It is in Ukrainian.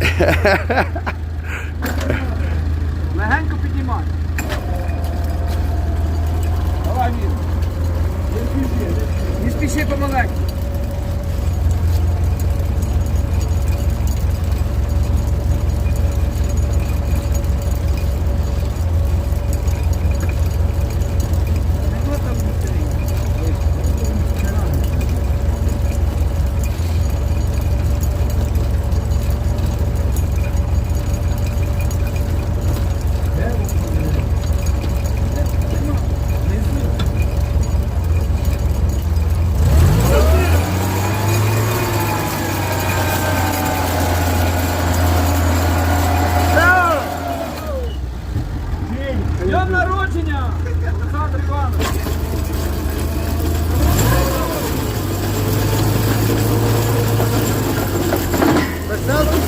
Легенько піднімай. Давай, Мір. Не спіши, не спіши помаленьку. Днем народження! Олександр Іванович! Весело